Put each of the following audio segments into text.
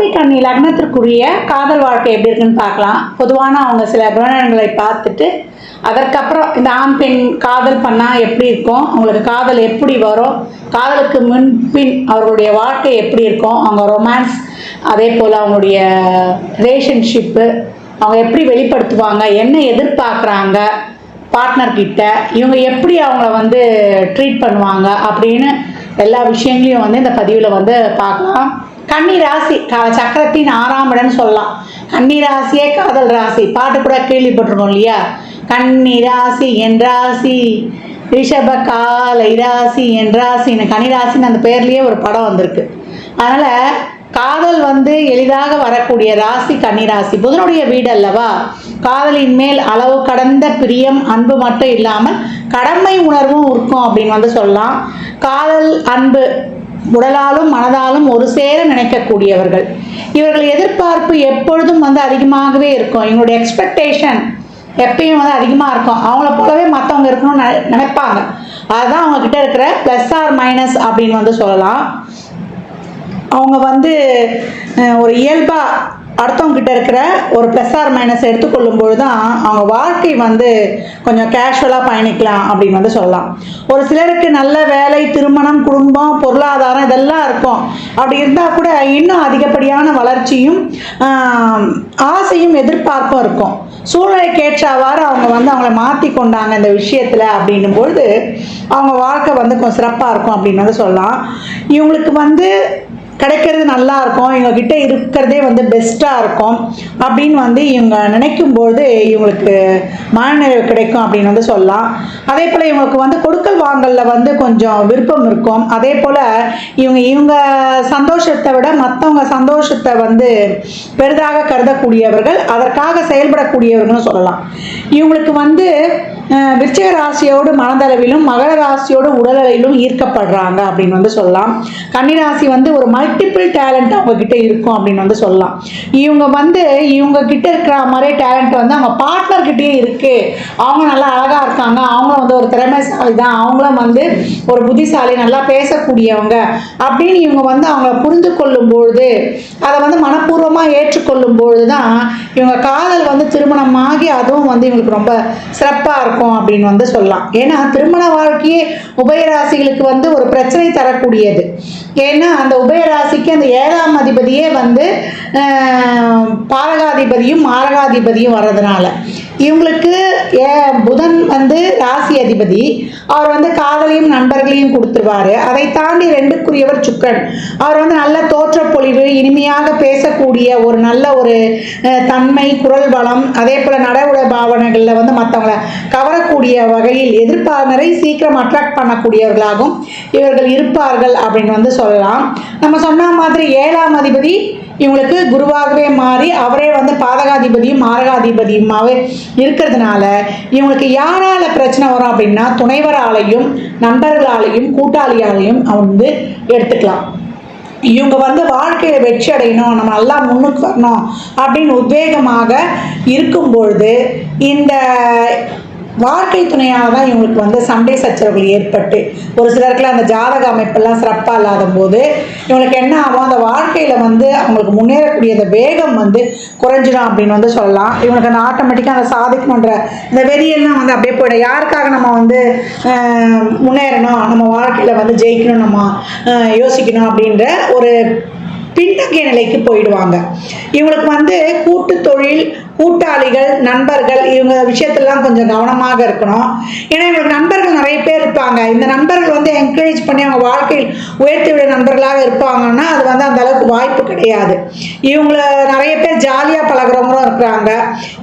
ராசி லக்னத்திற்குரிய காதல் வாழ்க்கை எப்படி இருக்குன்னு பார்க்கலாம். பொதுவான அவங்க சில குணங்களை பார்த்துட்டு அதற்கப்புறம் இந்த ஆண் பெண் காதல் பண்ணால் எப்படி இருக்கும்? அவங்களுக்கு காதல் எப்படி வரும்? காதலுக்கு முன்பின் அவர்களுடைய வாழ்க்கை எப்படி இருக்கும்? அவங்க ரொமான்ஸ் அதே போல் அவங்களுடைய ரிலேஷன்ஷிப்பு அவங்க எப்படி வெளிப்படுத்துவாங்க? என்ன எதிர்பார்க்குறாங்க? பார்ட்னர் கிட்ட இவங்க எப்படி அவங்கள வந்து ட்ரீட் பண்ணுவாங்க? அப்படின்னு எல்லா விஷயங்களையும் வந்து இந்த பதிவில் வந்து பார்க்கலாம். கன்னி ராசி சக்கரத்தின் ஆறாம் இடம்னு சொல்லலாம். கன்னி ராசியே காதல் ராசி. பாட்டு கூட கேள்விப்பட்டிருக்கோம் இல்லையா? கன்னி ராசி என் ராசி ரிஷப காலை ராசி என் ராசின்னு கன்னி ராசின்னு அந்த பேர்லயே ஒரு படம் வந்திருக்கு. அதனால காதல் வந்து எளிதாக வரக்கூடிய ராசி கன்னிராசி. புதனுடைய வீடு அல்லவா? காதலின் மேல் அளவு கடந்த பிரியம் அன்பு மட்டும் இல்லாமல் கடமை உணர்வும் இருக்கும் அப்படின்னு வந்து சொல்லலாம். காதல் அன்பு உடலாலும் மனதாலும் ஒரு சேர நினைக்கக்கூடியவர்கள். இவர்கள் எதிர்பார்ப்பு எப்பொழுதும் வந்து அதிகமாகவே இருக்கும். இவங்களுடைய எக்ஸ்பெக்டேஷன் எப்பயும் வந்து அதிகமாக இருக்கும். அவங்கள போலவே மற்றவங்க இருக்கணும்னு நினைப்பாங்க. அதுதான் அவங்க கிட்ட இருக்கிற ப்ளஸ் ஆர் மைனஸ் அப்படின்னு வந்து சொல்லலாம். அவங்க வந்து ஒரு இயல்பாக அடுத்தவங்க கிட்ட இருக்கிற ஒரு ப்ளஸ் ஆர் மைனஸ் எடுத்துக்கொள்ளும் பொழுது தான் அவங்க வாழ்க்கை வந்து கொஞ்சம் கேஷுவலாக பயணிக்கலாம் அப்படின்னு வந்து சொல்லலாம். ஒரு சிலருக்கு நல்ல வேலை திருமணம் குடும்பம் பொருளாதாரம் இதெல்லாம் இருக்கும். அப்படி இருந்தால் கூட இன்னும் அதிகப்படியான வளர்ச்சியும் ஆசையும் எதிர்பார்ப்பும் இருக்கும். சூழ்நிலைக்கு ஏற்றவாறு அவங்க வந்து அவங்கள மாற்றி கொண்டாங்க இந்த விஷயத்தில் அப்படின்னும் பொழுது அவங்க வாழ்க்கை வந்து கொஞ்சம் சிறப்பாக இருக்கும் அப்படின்னு வந்து சொல்லலாம். இவங்களுக்கு வந்து கிடைக்கிறது நல்லா இருக்கும் இவங்க கிட்ட இருக்கிறதே வந்து பெஸ்ட்டாக இருக்கும் அப்படின்னு வந்து இவங்க நினைக்கும்போது இவங்களுக்கு மனநிறைவு கிடைக்கும் அப்படின்னு வந்து சொல்லலாம். அதே போல் இவங்களுக்கு வந்து கொடுக்கல் வாங்கலில் வந்து கொஞ்சம் விருப்பம் இருக்கும். அதே போல் இவங்க இவங்க சந்தோஷத்தை விட மற்றவங்க சந்தோஷத்தை வந்து பெரிதாக கருதக்கூடியவர்கள் அதற்காக செயல்படக்கூடியவர்கள்னு சொல்லலாம். இவங்களுக்கு வந்து விருச்சிக ராசியோடு மனதளவிலும் மகர ராசியோடு உடலளவிலும் ஈர்க்கப்படுறாங்க அப்படின்னு வந்து சொல்லலாம். கன்னிராசி வந்து ஒரு மல்டிபிள் டேலண்ட் அவங்கக்கிட்ட இருக்கும் அப்படின்னு வந்து சொல்லலாம். இவங்க வந்து இவங்க கிட்ட இருக்கிற மாதிரி டேலண்ட் வந்து அவங்க பார்ட்னர்கிட்டயே இருக்கு. அவங்க நல்லா அழகாக இருக்காங்க. அவங்களும் வந்து ஒரு திறமைசாலி தான். அவங்களும் வந்து ஒரு புத்திசாலி நல்லா பேசக்கூடியவங்க அப்படின்னு இவங்க வந்து அவங்கள புரிந்து கொள்ளும் பொழுது அதை வந்து மனப்பூர்வமாக ஏற்றுக்கொள்ளும் பொழுது தான் இவங்க காதல் வந்து திருமணமாகி அதுவும் வந்து இவங்களுக்கு ரொம்ப சிறப்பாக இருக்கும். அப்படின்னு வந்து சொல்லலாம். ஏன்னா திருமண வாழ்க்கையே உபயராசிகளுக்கு வந்து ஒரு பிரச்சனை தரக்கூடியது. ஏன்னா அந்த உபயராசிக்கு அந்த ஏழாம் அதிபதியே வந்து ஆஹ், பாரகாதிபதியும் மாரகாதிபதியும் வர்றதுனால. இவங்களுக்கு ஏ புதன் வந்து ராசி அதிபதி. அவர் வந்து காதலையும் நண்பர்களையும் கொடுத்துருவாரு. அதை தாண்டி ரெண்டுக்குரியவர் சுக்கன் அவர் வந்து நல்ல தோற்றப்பொழிவு இனிமையாக பேசக்கூடிய ஒரு நல்ல ஒரு தன்மை குரல் வளம் அதே போல் நடவுட பாவனைகளில் வந்து மற்றவங்கள கவரக்கூடிய வகையில் எதிர்ப்பாளரை சீக்கிரம் அட்ராக்ட் பண்ணக்கூடியவர்களாகவும் இவர்கள் இருப்பார்கள் அப்படின்னு வந்து சொல்லலாம். நம்ம சொன்ன மாதிரி ஏழாம் அதிபதி இவங்களுக்கு குருவாகவே மாறி அவரே வந்து பாதகாதிபதியும் மாரகாதிபதியுமாவே இருக்கிறதுனால இவங்களுக்கு யாரால பிரச்சனை வரும் அப்படின்னா துணைவராலையும் நண்பர்களாலையும் கூட்டாளியாலையும் வந்து எடுத்துக்கலாம். இவங்க வந்து வாழ்க்கையில் வெற்றி அடையணும் நம்ம நல்லா முன்னுக்கு வரணும் அப்படின்னு உத்வேகமாக இருக்கும் பொழுது இந்த வாழ்க்கை துணையாக தான் இவங்களுக்கு வந்து சண்டை சச்சரவுகள் ஏற்பட்டு ஒரு சிலருக்குலாம் அந்த ஜாதக அமைப்பெல்லாம் சிறப்பாக இல்லாத போது இவங்களுக்கு என்ன ஆகும்? அந்த வாழ்க்கையில் வந்து அவங்களுக்கு முன்னேறக்கூடிய அந்த வேகம் வந்து குறைஞ்சிடும் அப்படின்னு வந்து சொல்லலாம். இவங்களுக்கு அந்த ஆட்டோமேட்டிக்காக அதை சாதிக்கணுன்ற இந்த வெறியெல்லாம் வந்து அப்படியே போயிடும். யாருக்காக நம்ம வந்து முன்னேறணும்? நம்ம வாழ்க்கையில் வந்து ஜெயிக்கணும் நம்ம யோசிக்கணும் அப்படின்ற ஒரு பின்தங்கிய நிலைக்கு போயிடுவாங்க. இவங்களுக்கு வந்து கூட்டு தொழில் கூட்டாளிகள் நண்பர்கள் இவங்க விஷயத்துலலாம் கொஞ்சம் கவனமாக இருக்கணும். ஏன்னா இவங்களுக்கு நண்பர்கள் நிறைய பேர் இருப்பாங்க. இந்த நண்பர்கள் வந்து என்கரேஜ் பண்ணி அவங்க வாழ்க்கையில் உயர்த்தி விட நண்பர்களாக இருப்பாங்கன்னா அது வந்து அந்த அளவுக்கு வாய்ப்பு கிடையாது. இவங்கள நிறைய பேர் ஜாலியாக பழகுறவங்களும் இருக்கிறாங்க.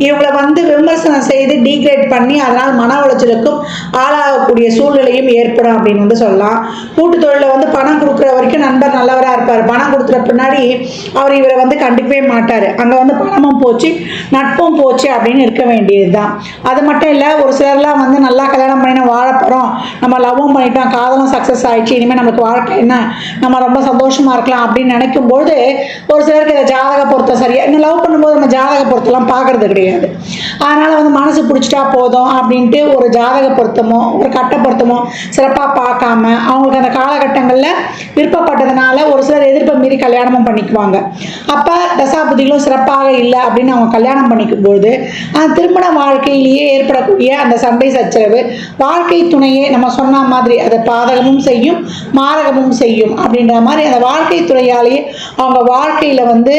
இவங்கள வந்து விமர்சனம் செய்து டீக்ரேட் பண்ணி அதனால் மன உளைச்சலுக்கும் ஆளாகக்கூடிய சூழ்நிலையும் ஏற்படும் அப்படின்னு வந்து சொல்லலாம். கூட்டு தொழிலில் வந்து பணம் கொடுக்குற வரைக்கும் நண்பர் நல்லவராக இருப்பார். பணம் கொடுத்துற பின்னாடி அவர் இவரை வந்து கண்டுக்கவே மாட்டார். அங்கே வந்து பணமும் போச்சு நட்பும் போச்சு அப்படின்னு இருக்க வேண்டியது தான் அது மட்டும் இல்லை ஒரு சிலர்லாம் வந்து நல்லா கல்யாணம் பண்ணி நம்ம வாழ போகிறோம் நம்ம லவ்வும் பண்ணிட்டோம் காதலும் சக்ஸஸ் ஆயிடுச்சு இனிமேல் நமக்கு வாழ்க்கை என்ன? நம்ம ரொம்ப சந்தோஷமாக இருக்கலாம் அப்படின்னு நினைக்கும்போது ஒரு சிலருக்கு ஜாதக பொருத்தம் சரியாக இன்னும் லவ் பண்ணும்போது நம்ம ஜாதக பொருத்தம்லாம் பார்க்கறது கிடையாது. அதனால் வந்து மனசு பிடிச்சிட்டா போதும் அப்படின்ட்டு ஒரு ஜாதக பொருத்தமோ ஒரு கட்ட பொருத்தமோ சிறப்பாக பார்க்காம அவங்களுக்கு அந்த காலகட்டங்களில் விருப்பப்பட்டதுனால ஒரு சிலர் எதிர்ப்பை மீறி கல்யாணமும் பண்ணிக்குவாங்க. அப்போ தசாபுதிகளும் சிறப்பாக இல்லை அப்படின்னு அவங்க கல்யாணம் பண்ணிக்கும்போது அந்த திருமண வாழ்க்கையிலேயே ஏற்படக்கூடிய அந்த சண்டை சச்சரவு வாழ்க்கை துணையே நம்ம சொன்ன மாதிரி அதை பாதகமும் செய்யும் மாரகமும் செய்யும் அப்படின்ற மாதிரி அந்த வாழ்க்கை துறையாலேயே அவங்க வாழ்க்கையில் வந்து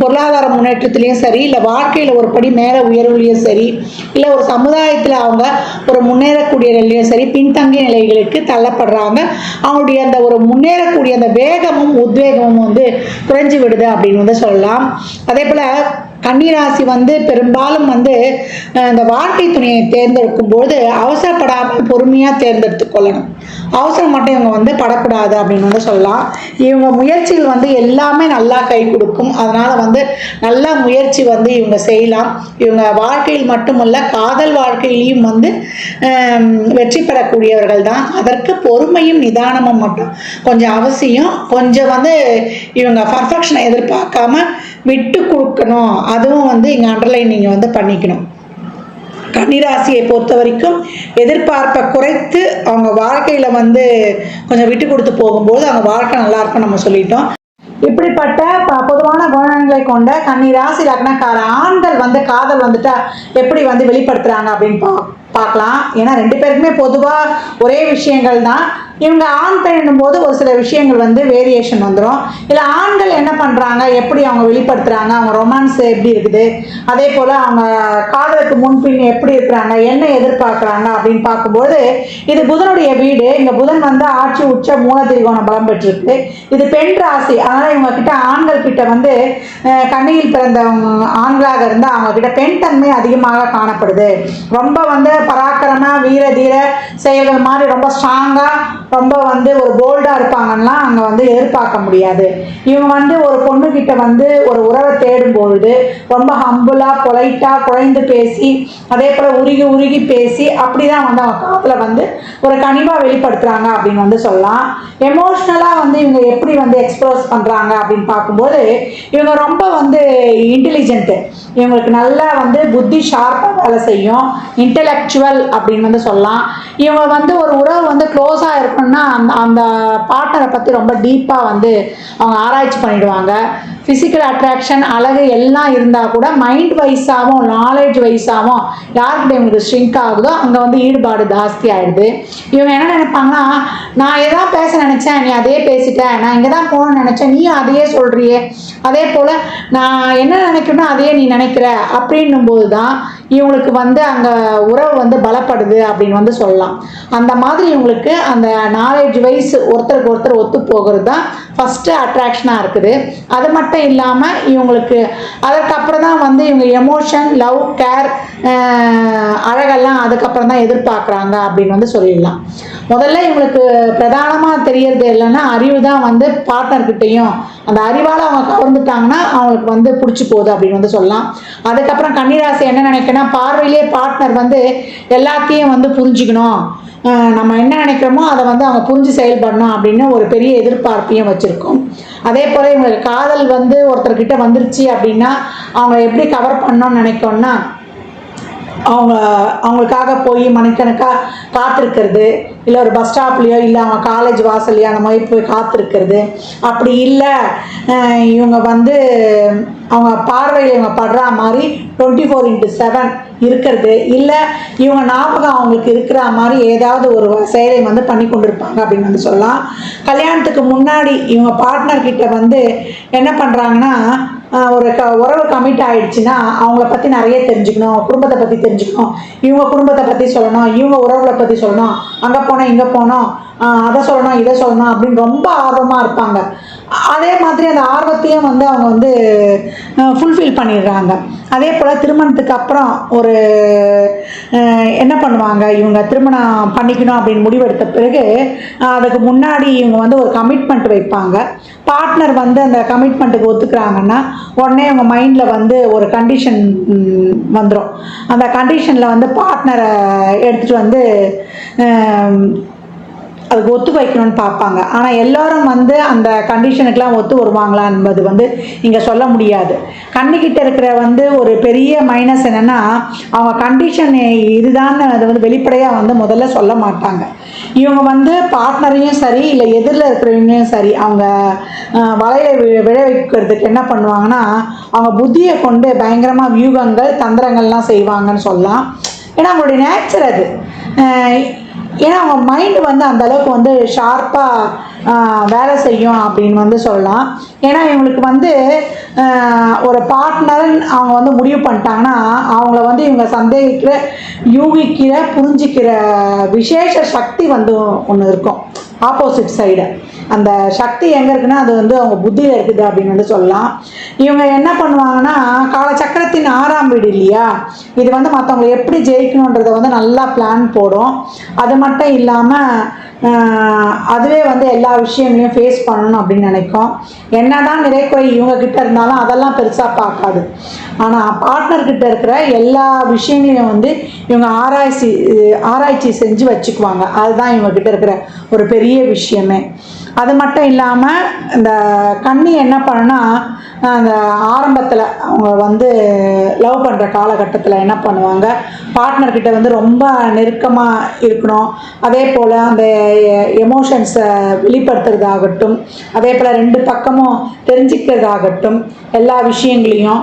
பொருளாதார முன்னேற்றத்துலேயும் சரி இல்லை வாழ்க்கையில் ஒரு படி மேலே உயர்வுலையும் சரி இல்லை ஒரு சமுதாயத்தில் அவங்க ஒரு முன்னேறக்கூடிய நிலையிலையும் சரி பின்தங்கிய நிலைகளுக்கு தள்ளப்படுறாங்க. அவங்களுடைய அந்த ஒரு முன்னேறக்கூடிய அந்த வேகமும் உத்வேகமும் வந்து குறைஞ்சு விடுது அப்படின்னு வந்து சொல்லலாம். அதே போல் கன்னிராசி வந்து பெரும்பாலும் வந்து இந்த வாழ்க்கை துணையை தேர்ந்தெடுக்கும் போது அவசரப்படாமல் பொறுமையாக தேர்ந்தெடுத்து கொள்ளணும். அவசரம் மட்டும் இவங்க வந்து படக்கூடாது அப்படின்னு வந்து சொல்லலாம். இவங்க முயற்சிகள் வந்து எல்லாமே நல்லா கை கொடுக்கும். அதனால் வந்து நல்லா முயற்சி வந்து இவங்க செய்யலாம். இவங்க வாழ்க்கையில் மட்டுமல்ல காதல் வாழ்க்கையிலையும் வந்து வெற்றி பெறக்கூடியவர்கள் தான். அதற்கு பொறுமையும் நிதானமும் மட்டும் கொஞ்சம் அவசியம். கொஞ்சம் வந்து இவங்க பர்ஃபெக்ஷனை எதிர்பார்க்காம விட்டு கொடுக்கணும் அதுவும் வந்து இங்கே அண்டர்லைன் நீங்கள் வந்து பண்ணிக்கணும். கன்னிராசியை பொறுத்த வரைக்கும் எதிர்பார்ப்பை குறைத்து அவங்க வாழ்க்கையில் வந்து கொஞ்சம் விட்டு கொடுத்து போகும்போது அவங்க வாழ்க்கை நல்லா இருக்கும் நம்ம சொல்லிட்டோம். இப்படிப்பட்ட ப- பொதுவான குணநலங்களை கொண்ட கன்னி ராசி லக்னக்கார ஆண்கள் வந்து காதல் வந்துட்டா எப்படி வந்து வெளிப்படுத்துறாங்க அப்படின்னு பா பார்க்கலாம். ஏன்னா ரெண்டு பேருக்குமே பொதுவாக ஒரே விஷயங்கள் தான். இவங்க ஆண் பெண்ணும் போது ஒரு சில விஷயங்கள் வந்து வேரியேஷன் வந்துடும் இல்லை ஆண்கள் என்ன பண்ணுறாங்க எப்படி அவங்க வெளிப்படுத்துகிறாங்க அவங்க ரொமான்ஸ் எப்படி இருக்குது? அதே போல் அவங்க காதலுக்கு முன்பின் எப்படி இருக்கிறாங்க? என்ன எதிர்பார்க்குறாங்க? அப்படின்னு பார்க்கும்போது இது புதனுடைய வீடு. இங்கே புதன் வந்து ஆட்சி உச்ச மூல திரிகோணம் பலம் பெற்றிருக்கு. இது பெண் ராசி. அதனால் இவங்க கிட்ட ஆண்கள் கிட்ட வந்து கண்ணையில் பிறந்த ஆண்களாக இருந்தால் அவங்க கிட்ட பெண் தன்மை அதிகமாக காணப்படுது. ரொம்ப வந்து பராக்கிரம வீர தீர செயல்கள் மாதிரி ரொம்ப ஸ்ட்ராங்காக ரொம்ப வந்து ஒரு போல்டாக இருப்பாங்கன்னா அங்கே வந்து எதிர்பார்க்க முடியாது. இவங்க வந்து ஒரு பொண்ணுக்கிட்ட வந்து ஒரு உறவை தேடும் பொழுது ரொம்ப ஹம்புலாக பொலைட்டாக குறைந்து பேசி அதே போல் உருகி உருகி பேசி அப்படி தான் வந்து அவங்க காலத்தில் வந்து ஒரு கனிவாக வெளிப்படுத்துகிறாங்க அப்படின்னு வந்து சொல்லலாம். எமோஷ்னலாக வந்து இவங்க எப்படி வந்து எக்ஸ்ப்ரோஸ் பண்ணுறாங்க அப்படின்னு பார்க்கும்போது இவங்க ரொம்ப ரொம்ப வந்து இன்டெலிஜென்ட்டு இவங்களுக்கு நல்லா வந்து புத்தி ஷார்ப்பாக வேலை செய்யும். இன்டெலெக்சுவல் அப்படின்னு வந்து சொல்லலாம். இவங்க வந்து ஒரு உறவு வந்து க்ளோஸாக இருக்குன்னா அந்த அந்த பார்ட்னரை பற்றி ரொம்ப டீப்பாக வந்து அவங்க ஆராய்ச்சி பண்ணிடுவாங்க. ஃபிசிக்கல் அட்ராக்ஷன் அழகு எல்லாம் இருந்தால் கூட மைண்ட் வைஸாகவும் நாலேஜ் வைஸாகவும் யார்கிட்ட இவங்களுக்கு ஸ்ட்ரிங்க் ஆகுதோ அங்கே வந்து ஈடுபாடு ஜாஸ்தி ஆகிடுது இவங்க என்ன நினைப்பாங்கன்னா நான் எதாவது பேச நினச்சேன் நீ அதே பேசிட்ட நான் இங்கே தான் போகணும்னு நினச்சேன் நீ அதையே சொல்கிறியே அதே போல் நான் என்ன நினைக்கணும் அதையே நீ நினைக்கிற அப்படின்னும் போது தான் இவங்களுக்கு வந்து அங்கே உறவு வந்து பலப்படுது அப்படின்னு வந்து சொல்லலாம். அந்த மாதிரி இவங்களுக்கு அந்த நாலேஜ் வைஸ் ஒருத்தருக்கு ஒருத்தர் ஒத்து போகிறது தான் ஃபஸ்ட்டு அட்ராக்ஷனாக இருக்குது. அது மட்டும் இல்லாமல் இவங்களுக்கு அதற்கப்புறம் தான் வந்து இவங்க எமோஷன் லவ் கேர் அழகெல்லாம் அதுக்கப்புறம் தான் எதிர்பார்க்குறாங்க அப்படின்னு வந்து சொல்லிடலாம். முதல்ல இவங்களுக்கு பிரதானமாக தெரியறது இல்லைன்னா அறிவு தான் வந்து பார்ட்னர்கிட்டையும் அந்த அறிவால் அவங்க கவர்ந்துட்டாங்கன்னா அவங்களுக்கு வந்து பிடிச்சி போகுது அப்படின்னு வந்து சொல்லலாம். அதுக்கப்புறம் கன்னிராசி என்ன நினைக்கணும்? பார்வையிலே பார்ட்னர் வந்து எல்லாத்தையும் வந்து புரிஞ்சுக்கணும். நம்ம என்ன நினைக்கிறோமோ அதை வந்து அவங்க புரிஞ்சு செயல்படணும் அப்படின்னு ஒரு பெரிய எதிர்பார்ப்பையும் வச்சுருக்கோம். அதே போல் இவங்களுக்கு காதல் வந்து ஒருத்தர்கிட்ட வந்துருச்சு அப்படின்னா அவங்க எப்படி கவர் பண்ணோன்னு நினைக்கோன்னா அவங்க அவங்களுக்காக போய் மணிக்கணக்காக காத்திருக்கிறது. இல்லை ஒரு பஸ் ஸ்டாப்லேயோ இல்லை அவங்க காலேஜ் வாசல்லையோ அந்த மாதிரி போய் காத்திருக்கிறது. அப்படி இல்லை இவங்க வந்து அவங்க பார்வையில் இவங்க படுற மாதிரி டுவெண்ட்டி ஃபோர் இன்ட்டு செவன் இருக்கிறது. இல்லை இவங்க ஞாபகம் அவங்களுக்கு இருக்கிற மாதிரி ஏதாவது ஒரு செயலை வந்து பண்ணி கொண்டிருப்பாங்க அப்படின்னு வந்து சொல்லலாம். கல்யாணத்துக்கு முன்னாடி இவங்க பார்ட்னர் கிட்ட வந்து என்ன பண்ணுறாங்கன்னா ஒரு க உறவு கமிட் ஆயிடுச்சுன்னா அவங்கள பற்றி நிறைய தெரிஞ்சுக்கணும் குடும்பத்தை பற்றி தெரிஞ்சுக்கணும் இவங்க குடும்பத்தை பற்றி சொல்லணும் இவங்க உறவுகளை பற்றி சொல்லணும் அங்கே போனோம் இங்கே போனோம் ஆஹ் அதை சொல்லணும் இதை சொல்லணும் அப்படின்னு ரொம்ப ஆர்வமாக இருப்பாங்க. அதே மாதிரி அந்த ஆர்வத்தையும் வந்து அவங்க வந்து ஃபுல்ஃபில் பண்ணிடுறாங்க. அதே போல் திருமணத்துக்கு அப்புறம் ஒரு என்ன பண்ணுவாங்க? இவங்க திருமணம் பண்ணிக்கணும் அப்படின்னு முடிவெடுத்த பிறகு அதுக்கு முன்னாடி இவங்க வந்து ஒரு கமிட்மெண்ட் வைப்பாங்க. பார்ட்னர் வந்து அந்த கமிட்மெண்ட்டுக்கு ஒத்துக்கிறாங்கன்னா உடனே அவங்க மைண்டில் வந்து ஒரு கண்டிஷன் வந்துடும் அந்த கண்டிஷனில் வந்து பார்ட்னரை எடுத்துகிட்டு வந்து அதுக்கு ஒத்து வைக்கணும்னு பார்ப்பாங்க. ஆனால் எல்லாரும் வந்து அந்த கண்டிஷனுக்கெலாம் ஒத்து வருவாங்களா என்பது வந்து இங்கே சொல்ல முடியாது. கண்ணுக்கிட்ட இருக்கிற வந்து ஒரு பெரிய மைனஸ் என்னென்னா அவங்க கண்டிஷன் இதுதான் அதை வந்து வெளிப்படையாக வந்து முதல்ல சொல்ல மாட்டாங்க. இவங்க வந்து பார்ட்னரையும் சரி இல்லை எதிரில் இருக்கிறவங்களையும் சரி அவங்க வலையை வலையில வி- விழ வைக்கிறதுக்கு என்ன பண்ணுவாங்கன்னா அவங்க புத்தியை கொண்டு பயங்கரமாக வியூகங்கள் தந்திரங்கள்லாம் செய்வாங்கன்னு சொல்லலாம். ஏன்னா அவங்களுடைய நேச்சர் அது. ஏன்னா அவங்க மைண்டு வந்து அந்த அளவுக்கு வந்து ஷார்ப்பாக வேலை செய்யும் அப்படின்னு வந்து சொல்லலாம். ஏன்னா இவங்களுக்கு வந்து ஒரு பார்ட்னர் அவங்க வந்து முடிவு பண்ணிட்டாங்கன்னா அவங்கள வந்து இவங்க சந்தேகிக்கிற யூகிக்கிற புரிஞ்சிக்கிற விசேஷ சக்தி வந்து ஒன்று இருக்கும் ஆப்போசிட் சைடு அந்த சக்தி எங்கே இருக்குன்னா அது வந்து அவங்க புத்தியில் இருக்குது அப்படின்னு வந்து சொல்லலாம். இவங்க என்ன பண்ணுவாங்கன்னா காலச்சக்கரத்தின் ஆறாம் வீடு இல்லையா? இது வந்து மற்றவங்களை எப்படி ஜெயிக்கணுன்றதை வந்து நல்லா பிளான் போடும். அது மட்டும் இல்லாமல் அதுவே வந்து எல்லா விஷயங்களையும் ஃபேஸ் பண்ணணும் அப்படின்னு நினைக்கும். என்னதான் நிறைக்குறை இவங்க கிட்ட இருந்தாலும் அதெல்லாம் பெருசாக பார்க்காது. ஆனால் பார்ட்னர் கிட்ட இருக்கிற எல்லா விஷயங்களையும் வந்து இவங்க ஆராய்ச்சி ஆராய்ச்சி செஞ்சு வச்சுக்குவாங்க. அதுதான் இவங்க கிட்ட இருக்கிற ஒரு பெரிய விஷயமே. அது மட்டும் இல்லாமல் இந்த கண்ணி என்ன பண்ணுன்னா அந்த ஆரம்பத்தில் அவங்க வந்து லவ் பண்ணுற காலகட்டத்தில் என்ன பண்ணுவாங்க? பார்ட்னர்கிட்ட வந்து ரொம்ப நெருக்கமாக இருக்கணும். அதே போல் அந்த எமோஷன்ஸை வெளிப்படுத்துறதாகட்டும் அதே போல் ரெண்டு பக்கமும் தெரிஞ்சுக்கிறதாகட்டும் எல்லா விஷயங்களையும்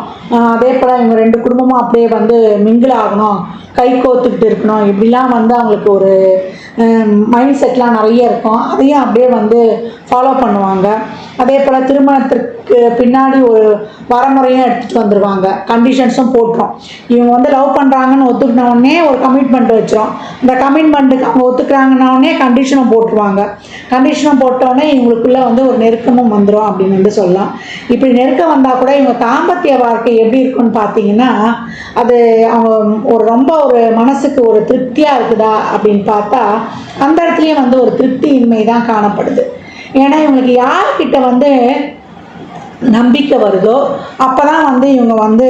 அதே போல் இவங்க ரெண்டு குடும்பமும் அப்படியே வந்து மிங்கிள் ஆகணும் கை கோத்துக்கிட்டு இருக்கணும். இப்படிலாம் வந்து அவங்களுக்கு ஒரு மைண்ட் செட்லாம் நிறைய இருக்கும். அதையும் அப்படியே வந்து ஃபாலோ பண்ணுவாங்க. அதே போல் திருமணத்திற்கு பின்னாடி ஒரு வரமுறையும் எடுத்துகிட்டு வந்துடுவாங்க கண்டிஷன்ஸும் போட்டுரும். இவங்க வந்து லவ் பண்ணுறாங்கன்னு ஒத்துக்கின உடனே ஒரு கமிட்மெண்ட் வச்சிரும். இந்த கமிட்மெண்ட்டுக்கு அவங்க ஒத்துக்கிறாங்கன்ன உடனே கண்டிஷனும் போட்டுருவாங்க. கண்டிஷனும் போட்டோடனே இவங்களுக்குள்ளே வந்து ஒரு நெருக்கமும் வந்துடும் அப்படின்னு வந்து சொல்லலாம். இப்படி நெருக்கம் வந்தால் கூட இவங்க தாம்பத்திய வாழ்க்கை எப்படி இருக்குன்னு பார்த்தீங்கன்னா அது அவங்க ஒரு ரொம்ப ஒரு மனசுக்கு ஒரு திருப்தியாக இருக்குதா அப்படின்னு பார்த்தா அந்த இடத்துலையும் வந்து ஒரு திருப்தியின்மை தான் காணப்படுது. ஏன்னா இவங்களுக்கு யார்கிட்ட வந்து நம்பிக்கை வருதோ அப்போ தான் வந்து இவங்க வந்து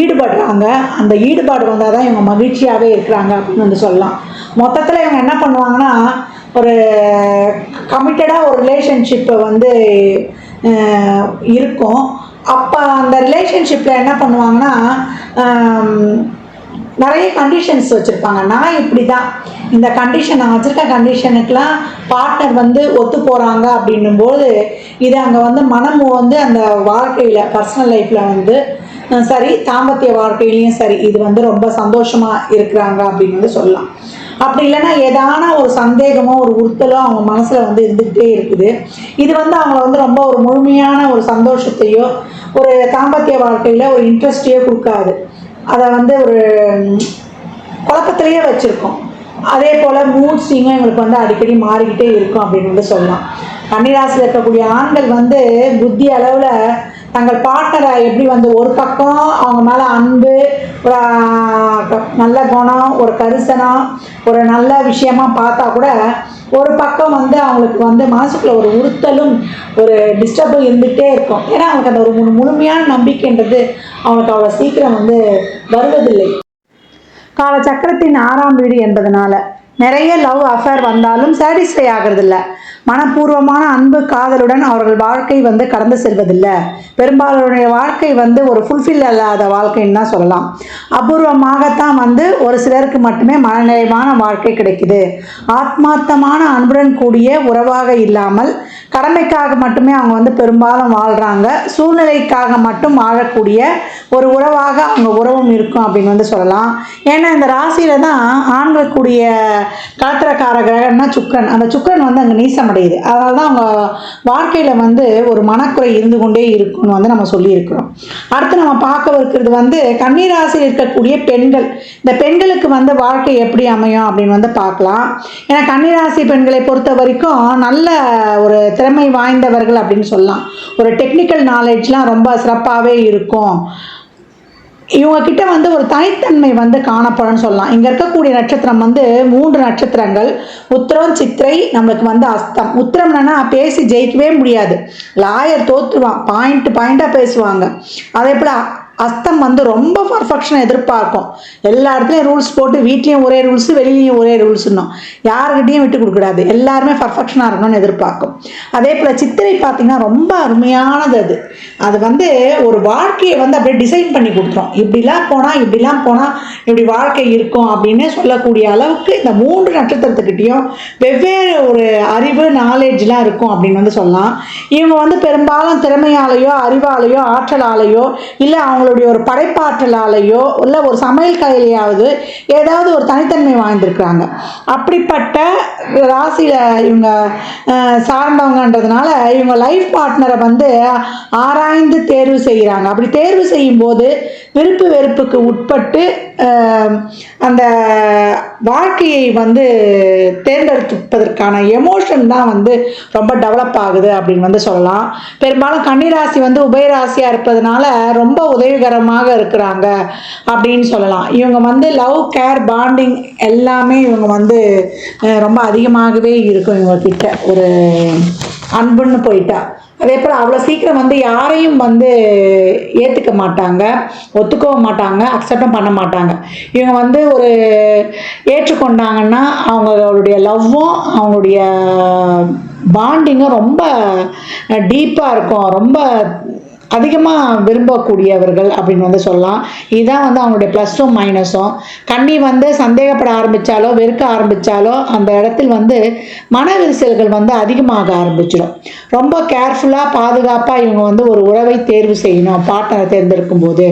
ஈடுபடுறாங்க. அந்த ஈடுபாடு வந்தால் தான் இவங்க மகிழ்ச்சியாகவே இருக்கிறாங்க அப்படின்னு வந்து சொல்லலாம். மொத்தத்தில் இவங்க என்ன பண்ணுவாங்கன்னா ஒரு கமிட்டடாக ஒரு ரிலேஷன்ஷிப்பை வந்து இருக்கும். அப்போ அந்த ரிலேஷன்ஷிப்பில் என்ன பண்ணுவாங்கன்னா நிறைய கண்டிஷன்ஸ் வச்சுருப்பாங்க. நான் இப்படி தான் இந்த கண்டிஷன் நான் வச்சுருக்க கண்டிஷனுக்கெலாம் பார்ட்னர் வந்து ஒத்து போகிறாங்க அப்படின்னும்போது இது அங்கே வந்து மனம் வந்து அந்த வாழ்க்கையில் பர்சனல் லைஃப்பில் வந்து சரி தாம்பத்திய வாழ்க்கையிலையும் சரி இது வந்து ரொம்ப சந்தோஷமாக இருக்கிறாங்க அப்படின்னு வந்து சொல்லலாம். அப்படி இல்லைன்னா ஏதான ஒரு சந்தேகமோ ஒரு உறுத்தலோ அவங்க மனசில் வந்து இருந்துகிட்டே இருக்குது. இது வந்து அவங்கள வந்து ரொம்ப ஒரு முழுமையான ஒரு சந்தோஷத்தையோ ஒரு தாம்பத்திய வாழ்க்கையில் ஒரு இன்ட்ரெஸ்டையோ கொடுக்காது. அதை வந்து ஒரு குழப்பத்திலேயே வச்சுருக்கோம். அதே போல் மூட் ஸ்விங்கும் எங்களுக்கு வந்து அடிக்கடி மாறிக்கிட்டே இருக்கும் அப்படின்னு வந்து சொல்லலாம். கன்னிராசியில் இருக்கக்கூடிய ஆண்கள் வந்து புத்தி அளவில் தங்கள் பார்ட்னரை எப்படி வந்து ஒரு பக்கம் அவங்க மேலே அன்பு ஒரு நல்ல குணம் ஒரு கரிசனம் ஒரு நல்ல விஷயமா பார்த்தா கூட ஒரு பக்கம் வந்து அவங்களுக்கு வந்து மனசுக்குள்ள ஒரு உறுத்தலும் ஒரு டிஸ்டர்பும் இருந்துகிட்டே இருக்கும். ஏன்னா அவங்களுக்கு அந்த ஒரு முழு- முழுமையான நம்பிக்கைன்றது அவங்களுக்கு அவ்வளோ சீக்கிரம் வந்து வருவதில்லை. காலச்சக்கரத்தின் ஆறாம் வீடு என்பதனால நிறைய லவ் அஃபேர் வந்தாலும் சாட்டிஸ்ஃபை ஆகிறதில்ல. மனப்பூர்வமான அன்பு காதலுடன் அவர்கள் வாழ்க்கை வந்து கடந்து செல்வதில்லை. பெரும்பாலுடைய வாழ்க்கை வந்து ஒரு ஃபுல்ஃபில் அல்லாத வாழ்க்கைன்னு தான் சொல்லலாம். அபூர்வமாகத்தான் வந்து ஒரு சிலருக்கு மட்டுமே மனநிறைவான வாழ்க்கை கிடைக்குது. ஆத்மார்த்தமான அன்புடன் கூடிய உறவாக இல்லாமல் கடமைக்காக மட்டுமே அவங்க வந்து பெரும்பாலும் வாழ்கிறாங்க சூழ்நிலைக்காக மட்டும் வாழக்கூடிய ஒரு உறவாக அவங்க உறவும் இருக்கும் அப்படின்னு வந்து சொல்லலாம். ஏன்னா இந்த ராசியில தான் ஆண்கள் கூடிய கலத்திரக்கார கிரகம்னா சுக்கரன். அந்த சுக்கரன் வந்து அங்கே நீசம் நீசமடையுது அதனால தான் அவங்க வாழ்க்கையில் வந்து ஒரு மனக்குறை இருந்து கொண்டே இருக்கும்னு வந்து நம்ம சொல்லியிருக்கிறோம். அடுத்து நம்ம பார்க்க இருக்கிறது வந்து கன்னிராசியில் இருக்கக்கூடிய பெண்கள். இந்த பெண்களுக்கு வந்து வாழ்க்கை எப்படி அமையும் அப்படின்னு வந்து பார்க்கலாம். ஏன்னா கன்னிராசி பெண்களை பொறுத்த வரைக்கும் நல்ல ஒரு திறமை வாய்ந்தவர்கள் அப்படின்னு சொல்லலாம். ஒரு டெக்னிக்கல் நாலேஜ்லாம் ரொம்ப சிறப்பாகவே இருக்கும். இவங்க கிட்ட வந்து ஒரு தனித்தன்மை வந்து காணப்படும்னு சொல்லலாம். இங்க இருக்கக்கூடிய நட்சத்திரம் வந்து மூன்று நட்சத்திரங்கள். உத்திரம் சித்திரை நம்மளுக்கு வந்து அஸ்தம். உத்திரம் என்னன்னா பேசி ஜெயிக்கவே முடியாது. லாயர் தோத்துருவான். பாயிண்ட் பாயிண்டா பேசுவாங்க. அதே போல அஸ்தம் வந்து ரொம்ப பர்ஃபெக்ஷனை எதிர்பார்க்கும். எல்லா இடத்துலையும் ரூல்ஸ் போட்டு வீட்லேயும் ஒரே ரூல்ஸ் வெளியிலையும் ஒரே ரூல்ஸ்னும் யாருக்கிட்டையும் விட்டு கொடுக்கூடாது எல்லாருமே பர்ஃபெக்ஷனாக இருக்கணும்னு எதிர்பார்க்கும். அதே போல் சித்திரை பார்த்தீங்கன்னா ரொம்ப அருமையானது அது. அது வந்து ஒரு வாழ்க்கையை வந்து அப்படியே டிசைன் பண்ணி கொடுத்துரும். இப்படிலாம் போனால் இப்படிலாம் போனால் இப்படி வாழ்க்கை இருக்கும் அப்படின்னு சொல்லக்கூடிய அளவுக்கு இந்த மூன்று நட்சத்திரத்துக்கிட்டேயும் வெவ்வேறு ஒரு அறிவு நாலேஜ்லாம் இருக்கும் அப்படின்னு வந்து சொல்லலாம். இவங்க வந்து பெரும்பாலும் திறமையாலேயோ அறிவாலேயோ ஆற்றலாலேயோ இல்லை அவங்களுடைய ஒரு படைப்பாற்றலாலேயோ இல்லை ஒரு சமையல் கலையிலையாவது ஏதாவது ஒரு தனித்தன்மை வாய்ந்திருக்கிறாங்க அப்படிப்பட்ட ராசியில் இவங்க சார்ந்தவங்கன்றதுனால இவங்க லைஃப் பார்ட்னரை வந்து ஆராய்ந்து தேர்வு செய்கிறாங்க. அப்படி தேர்வு செய்யும்போது விருப்பு வெறுப்புக்கு உட்பட்டு அந்த வாழ்க்கையை வந்து தேர்ந்தெடுப்பதற்கான எமோஷன் தான் வந்து ரொம்ப டெவலப் ஆகுது அப்படின்னு வந்து சொல்லலாம். பெரும்பாலும் கன்னிராசி வந்து உபயராசியாக இருப்பதனால ரொம்ப உதவிகரமாக இருக்கிறாங்க அப்படின்னு சொல்லலாம். இவங்க வந்து லவ் கேர் பாண்டிங் எல்லாமே இவங்க வந்து ரொம்ப அதிகமாகவே இருக்கும் இவங்க கிட்ட. ஒரு அன்புன்னு போயிட்டா. அதே போல் அவ்வளோ சீக்கிரம் வந்து யாரையும் வந்து ஏற்றுக்க மாட்டாங்க ஒத்துக்கவும் மாட்டாங்க அக்செப்டும் பண்ண மாட்டாங்க. இவங்க வந்து ஒரு ஏற்றுக்கொண்டாங்கன்னா அவங்களுடைய லவ்வும் அவங்களுடைய பாண்டிங்கும் ரொம்ப டீப்பாக இருக்கும். ரொம்ப அதிகமாக விரும்பக்கூடியவர்கள் அப்படின்னு வந்து சொல்லலாம். இதுதான் வந்து அவங்களுடைய ப்ளஸ்ஸும் மைனஸும் கண்ணி வந்து சந்தேகப்பட ஆரம்பித்தாலோ வெறுக்க ஆரம்பித்தாலோ அந்த இடத்தில் வந்து மன விரிசல்கள் வந்து அதிகமாக ஆரம்பிச்சிடும் ரொம்ப கேர்ஃபுல்லாக பாதுகாப்பாக இவங்க வந்து ஒரு உறவை தேர்வு செய்யணும் பார்ட்னரை தேர்ந்தெடுக்கும் போது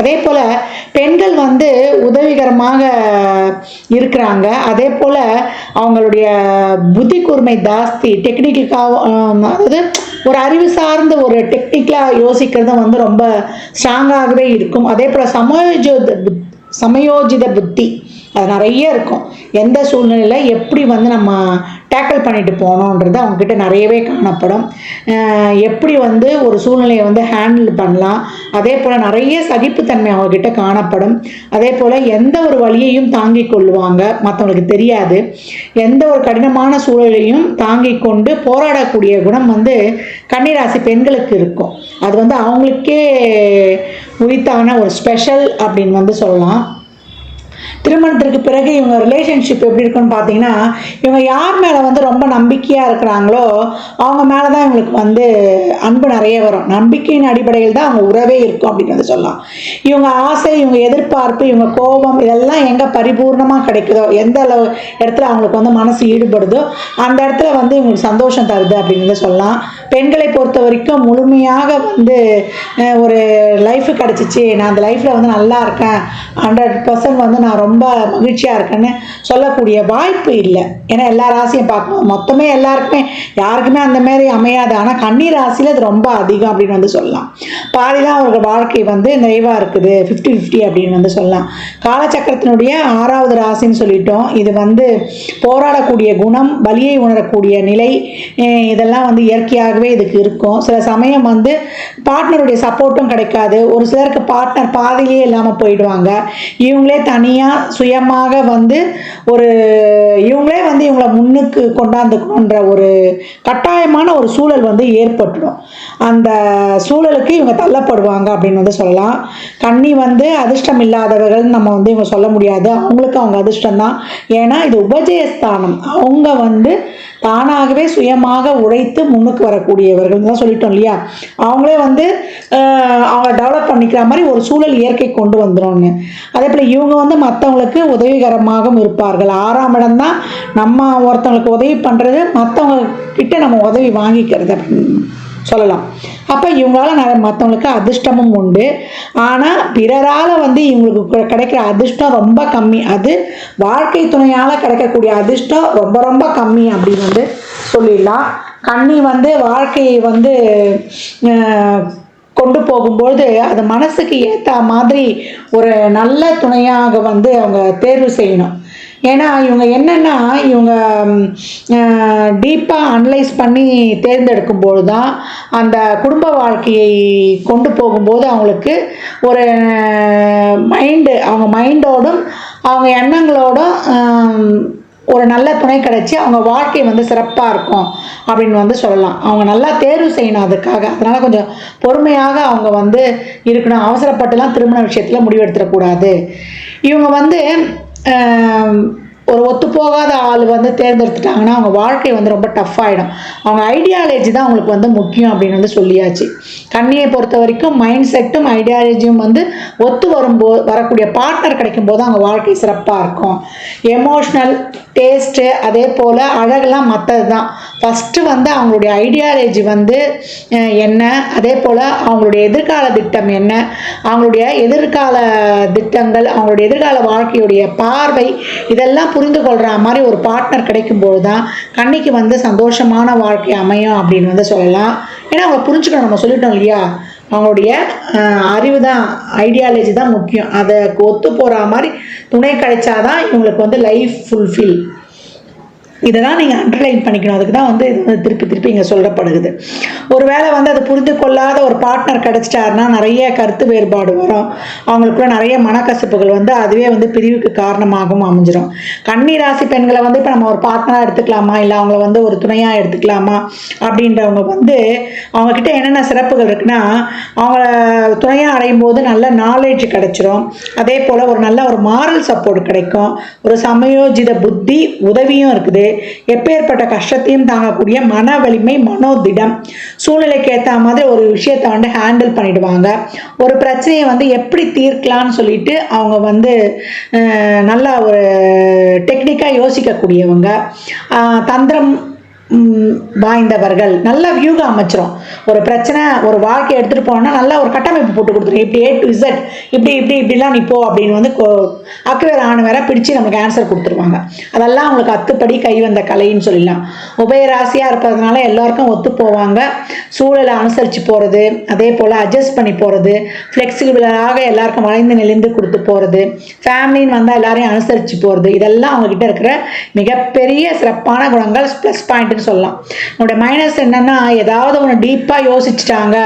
அதே போல் பெண்கள் வந்து உதவிகரமாக இருக்கிறாங்க. அதே போல் அவங்களுடைய புத்தி கூர்மை ஜாஸ்தி டெக்னிக்கலாக அதாவது ஒரு அறிவு சார்ந்த ஒரு டெக்னிக்கலாக யோசிக்கிறதும் வந்து ரொம்ப ஸ்ட்ராங்காகவே இருக்கும். அதே போல் சமயோஜ புத் சமயோஜித புத்தி. அது நிறைய இருக்கும். எந்த சூழ்நிலையில் எப்படி வந்து நம்ம டேக்கிள் பண்ணிட்டு போகணுன்றது அவங்கக்கிட்ட நிறையவே காணப்படும். எப்படி வந்து ஒரு சூழ்நிலையை வந்து ஹேண்டில் பண்ணலாம். அதே போல் நிறைய சகிப்புத்தன்மை அவங்கக்கிட்ட காணப்படும். அதே போல் எந்த ஒரு வழியையும் தாங்கி கொள்ளுவாங்க. மற்றவங்களுக்கு தெரியாது. எந்த ஒரு கடினமான சூழலையும் தாங்கி கொண்டு போராடக்கூடிய குணம் வந்து கன்னிராசி பெண்களுக்கு இருக்கும். அது வந்து அவங்களுக்கே உரித்தான ஒரு ஸ்பெஷல் அப்படின்னு வந்து சொல்லலாம். திருமணத்திற்கு பிறகு இவங்க ரிலேஷன்ஷிப் எப்படி இருக்குன்னு பார்த்தீங்கன்னா இவங்க யார் மேலே வந்து ரொம்ப நம்பிக்கையாக இருக்கிறாங்களோ அவங்க மேலே தான் இவங்களுக்கு வந்து அன்பு நிறைய வரும். நம்பிக்கையின் அடிப்படையில் தான் அவங்க உறவே இருக்கும் அப்படின்னு வந்து சொல்லலாம். இவங்க ஆசை இவங்க எதிர்பார்ப்பு இவங்க கோபம் இதெல்லாம் எங்கே பரிபூர்ணமாக கிடைக்குதோ எந்த அளவு இடத்துல அவங்களுக்கு வந்து மனசு ஈடுபடுதோ அந்த இடத்துல வந்து இவங்களுக்கு சந்தோஷம் தருது அப்படின்னு வந்து சொல்லலாம். பெண்களை பொறுத்த வரைக்கும் முழுமையாக வந்து ஒரு லைஃப் கிடச்சிச்சு. நான் அந்த லைஃப்பில் வந்து நல்லா இருக்கேன். ஹண்ட்ரட் பர்சன்ட் வந்து நான் ரொம்ப ரொம்ப மகிழ்ச்சியாக இருக்குன்னு சொல்லக்கூடிய வாய்ப்பு இல்லை. ஏன்னா எல்லா ராசியும் பார்க்கணும். மொத்தமே எல்லாருக்குமே யாருக்குமே அந்த மாதிரி அமையாது. ஆனால் கன்னி ராசியில் அது ரொம்ப அதிகம் அப்படின்னு வந்து சொல்லலாம். பாதி தான் அவர்கள் வாழ்க்கை வந்து நிறைவாக இருக்குது. ஃபிஃப்டி ஃபிஃப்டி அப்படின்னு வந்து சொல்லலாம். காலச்சக்கரத்தினுடைய ஆறாவது ராசின்னு சொல்லிட்டோம். இது வந்து போராடக்கூடிய குணம் வலியை உணரக்கூடிய நிலை இதெல்லாம் வந்து இயற்கையாகவே இதுக்கு இருக்கும். சில சமயம் வந்து பார்ட்னருடைய சப்போர்ட்டும் கிடைக்காது. ஒரு சிலருக்கு பார்ட்னர் பாதையிலே இல்லாமல் போயிடுவாங்க. இவங்களே தனியாக சுயமாக வந்து ஒரு இவங்களே வந்து இவங்களை முன்னுக்கு கொண்டாந்துக்கணுன்ற ஒரு கட்டாயமான ஒரு சூழல் வந்து ஏற்பட்டுடும். அந்த சூழலுக்கு இவங்க தள்ளப்படுவாங்க அப்படின்னு வந்து சொல்லலாம். கன்னி வந்து அதிர்ஷ்டம் இல்லாதவர்கள் நம்ம வந்து இவங்க சொல்ல முடியாது. அவங்களுக்கு அவங்க அதிர்ஷ்டம் தான். ஏன்னா இது உபஜயஸ்தானம். அவங்க வந்து தானாகவே சுயமாக உழைத்து முன்னுக்கு வரக்கூடியவர்கள் தான் சொல்லிட்டோம் இல்லையா? அவங்களே வந்து அவங்க டெவலப் பண்ணிக்கிற மாதிரி ஒரு சூழல் இயற்கை கொண்டு வந்துடும்னு அதே போல் இவங்க வந்து மற்றவங்களுக்கு உதவிகரமாகவும் இருப்பார்கள். ஆறாம் இடம் தான் நம்ம ஒருத்தவங்களுக்கு உதவி பண்ணுறது மற்றவங்க கிட்ட நம்ம உதவி வாங்கிக்கிறது அப்படின்னு சொல்லலாம். அப்போ இவங்களால நிறைய மற்றவங்களுக்கு அதிர்ஷ்டமும் உண்டு. ஆனால் பிறரால் வந்து இவங்களுக்கு கிடைக்கிற அதிர்ஷ்டம் ரொம்ப கம்மி. அது வாழ்க்கை துணையால் கிடைக்கக்கூடிய அதிர்ஷ்டம் ரொம்ப ரொம்ப கம்மி அப்படின்னு வந்து சொல்லிடலாம். கண்ணி வந்து வாழ்க்கையை வந்து கொண்டு போகும்பொழுது அது மனசுக்கு ஏற்ற மாதிரி ஒரு நல்ல துணையாக வந்து அவங்க தேர்வு செய்யணும். ஏன்னா இவங்க என்னென்னா இவங்க டீப்பாக அனலைஸ் பண்ணி தேர்ந்தெடுக்கும்போது தான் அந்த குடும்ப வாழ்க்கையை கொண்டு போகும்போது அவங்களுக்கு ஒரு மைண்டு அவங்க மைண்டோடும் அவங்க எண்ணங்களோடும் ஒரு நல்ல துணை கிடைச்சி அவங்க வாழ்க்கை வந்து சிறப்பாக இருக்கும் அப்படின்னு வந்து சொல்லலாம். அவங்க நல்லா தேர்வு செய்யணும் அதுக்காக. அதனால் கொஞ்சம் பொறுமையாக அவங்க வந்து இருக்கணும். அவசரப்பட்டுலாம் திருமண விஷயத்தில் முடிவெடுத்துடக்கூடாது இவங்க வந்து ஒரு ஒத்து போகாத ஆள் வந்து தேர்ந்தெடுத்துட்டாங்கன்னா அவங்க வாழ்க்கை வந்து ரொம்ப டஃப் ஆகிடும் அவங்க ஐடியாலஜி தான் அவங்களுக்கு வந்து முக்கியம் அப்படின்னு வந்து சொல்லியாச்சு. கண்ணியை பொறுத்த வரைக்கும் மைண்ட் செட்டும் ஐடியாலஜியும் வந்து ஒத்து வரும்போது வரக்கூடிய பார்ட்னர் கிடைக்கும் போது அவங்க வாழ்க்கை சிறப்பாக இருக்கும். எமோஷ்னல் டேஸ்ட்டு அதே போல் அழகெல்லாம் மற்றது தான். ஃபஸ்ட்டு வந்து அவங்களுடைய ஐடியாலஜி வந்து என்ன? அதே போல் அவங்களுடைய எதிர்கால திட்டம் என்ன? அவங்களுடைய எதிர்கால திட்டங்கள் அவங்களுடைய எதிர்கால வாழ்க்கையுடைய பார்வை இதெல்லாம் புரிந்து கொள்கிற மாதிரி ஒரு பார்ட்னர் கிடைக்கும்போது தான் கண்ணிக்கு வந்து சந்தோஷமான வாழ்க்கை அமையும் அப்படின்னு வந்து சொல்லலாம். ஏன்னா அவங்க புரிஞ்சுக்கணும். நம்ம சொல்லிட்டோம் இல்லையா? அவங்களுடைய அறிவு தான் ஐடியாலஜி தான் முக்கியம். அதை ஒத்து போகிற மாதிரி துணை கிடைச்சாதான் இவங்களுக்கு வந்து லைஃப் ஃபுல்ஃபில் இதெல்லாம் நீங்கள் அண்டர்லைன் பண்ணிக்கணும். அதுக்கு தான் வந்து இது வந்து திருப்பி திருப்பி இங்கே ஒரு வேளை வந்து அது புரிந்து கொள்ளாத ஒரு பார்ட்னர் கிடச்சிட்டாருன்னா நிறைய கருத்து வேறுபாடு வரும். அவங்களுக்குள்ள நிறைய மனக்கசப்புகள் வந்து அதுவே வந்து பிரிவுக்கு காரணமாகவும் அமைஞ்சிடும் கன்னி ராசி பெண்களை வந்து இப்போ நம்ம ஒரு பார்ட்னராக எடுத்துக்கலாமா? இல்லை அவங்கள வந்து ஒரு துணையாக எடுத்துக்கலாமா? அப்படின்றவங்க வந்து அவங்கக்கிட்ட என்னென்ன சிறப்புகள் இருக்குன்னா அவங்கள துணையாக அடையும் போது நல்ல நாலேஜ் கிடைச்சிரும். அதே போல் ஒரு நல்ல ஒரு மாரல் சப்போர்ட் கிடைக்கும். ஒரு சமயோஜித புத்தி உதவியும் இருக்குது. எப்பேற்பட்ட கஷ்டத்தையும் தாங்கக்கூடிய மன வலிமை மனோதிடம் சூழ்நிலைக்கு ஏற்ற மாதிரி ஒரு விஷயத்தை வந்து ஹேண்டில் பண்ணிடுவாங்க. ஒரு பிரச்சனையை வந்து எப்படி தீர்க்கலாம்னு சொல்லிட்டு அவங்க வந்து நல்லா ஒரு டெக்னிக்காக யோசிக்கக்கூடியவங்க. தந்திரம் வாய்ந்தவர்கள். நல்ல வியூகம் அமைச்சிரும். ஒரு பிரச்சனை ஒரு வாழ்க்கை எடுத்துகிட்டு போனோம்னா நல்ல ஒரு கட்டமைப்பு போட்டு கொடுத்துரும். இப்படி ஏ டு இசட் இப்படி இப்படி இப்படிலாம் நீ போ அப்படின்னு வந்து அக்குவேர் வேற பிடிச்சு நமக்கு ஆன்சர் கொடுத்துருவாங்க. அதெல்லாம் அவங்களுக்கு அத்துப்படி கை வந்த கலைன்னு சொல்லலாம் உபயராசியாக இருப்பதுனால எல்லாருக்கும் ஒத்து போவாங்க. சூழலை அனுசரித்து போகிறது அதே போல் அட்ஜஸ்ட் பண்ணி போகிறது ஃப்ளெக்சிபிளாக எல்லாருக்கும் வளைந்து நெளிந்து கொடுத்து போகிறது ஃபேமிலின்னு வந்தால் எல்லாரையும் அனுசரித்து போகிறது இதெல்லாம் அவங்கக்கிட்ட இருக்கிற மிகப்பெரிய சிறப்பான குணங்கள் ப்ளஸ் அப்படின்னு சொல்லலாம். உன்னோட மைனஸ் என்னன்னா ஏதாவது ஒன்று டீப்பாக யோசிச்சுட்டாங்க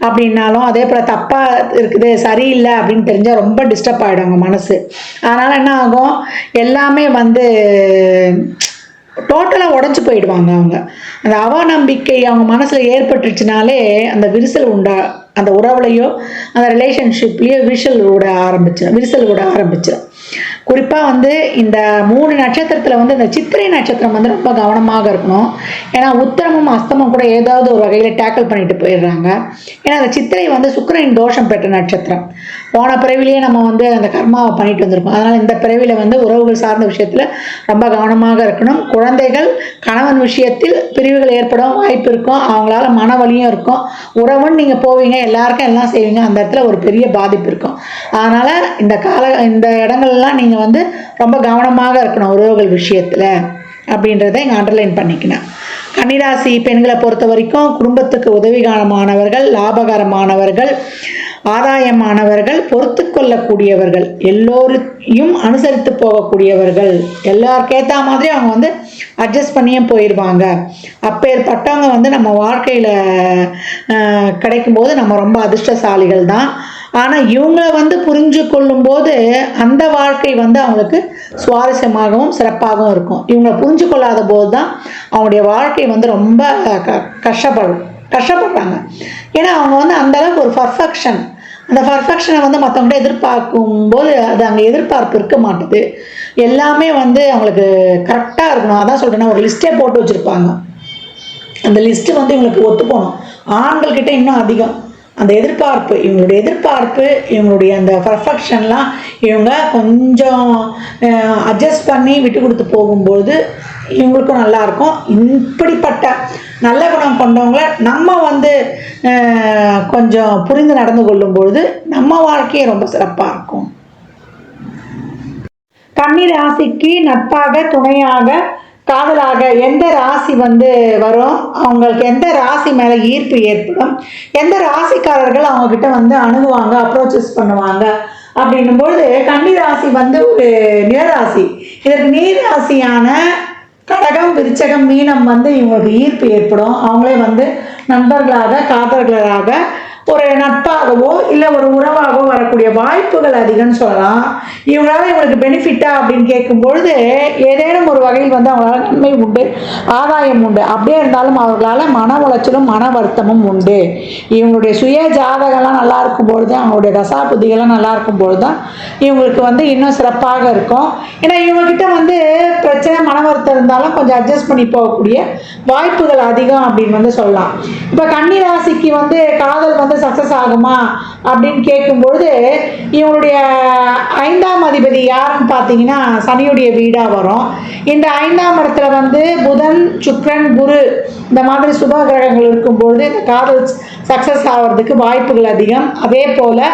அப்படின்னாலும் அதே போல் தப்பாக இருக்குது சரியில்லை அப்படின்னு தெரிஞ்சால் ரொம்ப டிஸ்டர்ப் ஆகிடும் அவங்க மனசு. அதனால் என்ன ஆகும்? எல்லாமே வந்து டோட்டலாக உடஞ்சி போயிடுவாங்க அவங்க. அந்த அவநம்பிக்கை அவங்க மனசில் ஏற்பட்டுச்சுனாலே அந்த விரிசல் உண்டா அந்த உறவுலையோ அந்த ரிலேஷன்ஷிப்லேயோ விரிசல் விட ஆரம்பிச்சிடும் விரிசல் விட ஆரம்பிச்சிடும் குறிப்பாக வந்து இந்த மூணு நட்சத்திரத்தில் வந்து இந்த சித்திரை நட்சத்திரம் வந்து ரொம்ப கவனமாக இருக்கணும். ஏன்னா உத்தரமும் அஸ்தமும் கூட ஏதாவது ஒரு வகையில் டேக்கிள் பண்ணிட்டு போயிடுறாங்க. ஏன்னா அந்த சித்திரை வந்து சுக்கிரனின் தோஷம் பெற்ற நட்சத்திரம். போன பிறவிலேயே நம்ம வந்து அந்த கர்மாவை பண்ணிட்டு வந்திருக்கோம். அதனால் இந்த பிறவியில் வந்து உறவுகள் சார்ந்த விஷயத்தில் ரொம்ப கவனமாக இருக்கணும். குழந்தைகள் கணவன் விஷயத்தில் பிரிவுகள் ஏற்படும் வாய்ப்பு இருக்கும். அவங்களால மன வலியும் இருக்கும். உறவுன்னு நீங்கள் போவீங்க எல்லாருக்கும் எல்லாம் செய்வீங்க. அந்த இடத்துல ஒரு பெரிய பாதிப்பு இருக்கும். அதனால் இந்த கால இந்த இடங்கள்லாம் நீங்கள் வந்து ரொம்ப கவனமாக இருக்கணும் உறவுகள் விஷயத்தில் அப்படின்றத இங்கே அண்டர்லைன் பண்ணிக்கணும் கன்னிராசி பெண்களை பொறுத்த வரைக்கும் குடும்பத்துக்கு உதவிகரமானவர்கள் லாபகரமானவர்கள் ஆதாயமானவர்கள் பொறுத்து கொள்ளக்கூடியவர்கள் எல்லோரையும் அனுசரித்து போகக்கூடியவர்கள் எல்லாருக்கேற்ற மாதிரி அவங்க வந்து அட்ஜஸ்ட் பண்ணியே போயிடுவாங்க அப்பேற்பட்டவங்க வந்து நம்ம வாழ்க்கையில் கிடைக்கும்போது நம்ம ரொம்ப அதிர்ஷ்டசாலிகள் தான். ஆனால் இவங்களை வந்து புரிஞ்சு கொள்ளும்போது அந்த வாழ்க்கை வந்து அவங்களுக்கு சுவாரஸ்யமாகவும் சிறப்பாகவும் இருக்கும். இவங்களை புரிஞ்சு கொள்ளாத போது தான் அவங்களுடைய வாழ்க்கை வந்து ரொம்ப க கஷ்டப்படும் கஷ்டப்படுறாங்க ஏன்னா அவங்க வந்து அந்தளவுக்கு ஒரு பர்ஃபெக்ஷன் அந்த பர்ஃபெக்ஷனை வந்து மற்றவங்கள்ட்ட எதிர்பார்க்கும் போது அது அங்கே எதிர்பார்ப்பு இருக்க மாட்டுது. எல்லாமே வந்து அவங்களுக்கு கரெக்டாக இருக்கணும். அதான் சொல்கிறேன்னா ஒரு லிஸ்ட்டே போட்டு வச்சுருப்பாங்க. அந்த லிஸ்ட்டு வந்து இவங்களுக்கு ஒத்து போகணும் ஆண்கள்கிட்ட இன்னும் அதிகம். அந்த எதிர்பார்ப்பு இவங்களுடைய எதிர்பார்ப்பு இவங்களுடைய அந்த பர்ஃபெக்ஷன்லாம் இவங்க கொஞ்சம் அட்ஜஸ்ட் பண்ணி விட்டு கொடுத்து போகும்போது இவங்களுக்கும் நல்லாயிருக்கும் இப்படிப்பட்ட நல்ல குணம் கொண்டவங்கள நம்ம வந்து கொஞ்சம் புரிந்து நடந்து கொள்ளும்பொழுது நம்ம வாழ்க்கையே ரொம்ப சிறப்பாக இருக்கும். கன்னி ராசிக்கு நட்பாக துணையாக காதலாக எந்த ராசி வந்து வரும்? அவங்களுக்கு எந்த ராசி மேலே ஈர்ப்பு ஏற்படும்? எந்த ராசிக்காரர்கள் அவங்கக்கிட்ட வந்து அணுகுவாங்க அப்ரோச்சஸ் பண்ணுவாங்க? அப்படின்னும்பொழுது கன்னி ராசி வந்து ஒரு நிலராசி இதற்கு நீர் ராசியான கடகம் விருச்சகம் மீனம் வந்து இவங்களுக்கு ஈர்ப்பு ஏற்படும். அவங்களே வந்து நண்பர்களாக காதலர்களாக ஒரு நட்பாகவோ இல்லை ஒரு உறவாகவோ வரக்கூடிய வாய்ப்புகள் அதிகம்னு சொல்லலாம். இவங்களால இவங்களுக்கு பெனிஃபிட்டா அப்படின்னு கேட்கும்பொழுது ஏதேனும் ஒரு வகையில் வந்து அவங்களால நன்மை உண்டு ஆதாயம் உண்டு. அப்படியே இருந்தாலும் அவர்களால் மன உளைச்சலும் மன வருத்தமும் உண்டு. இவங்களுடைய சுய ஜாதகம்லாம் நல்லா இருக்கும் பொழுது அவங்களுடைய தசா புத்திகள்லாம் நல்லா இருக்கும் பொழுது தான் இவங்களுக்கு வந்து இன்னும் சிறப்பாக இருக்கும். ஏன்னா இவங்ககிட்ட வந்து பிரச்சனை மன வருத்தம் இருந்தாலும் கொஞ்சம் அட்ஜஸ்ட் பண்ணி போகக்கூடிய வாய்ப்புகள் அதிகம் அப்படின்னு வந்து சொல்லலாம். இப்போ கன்னிராசிக்கு வந்து காதல் வந்து சக்ஸஸ் ஆகுமா அப்படின்னு கேட்கும்பொழுது இவங்களுடைய ஐந்தாம் அதிபதி யாருன்னு பார்த்தீங்கன்னா சனியுடைய வீடாக வரும். இந்த ஐந்தாம் இடத்துல வந்து புதன் சுக்ரன் குரு இந்த மாதிரி சுப கிரகங்கள் இருக்கும்பொழுது இந்த காதல் சக்ஸஸ் ஆகிறதுக்கு வாய்ப்புகள் அதிகம். அதே போல்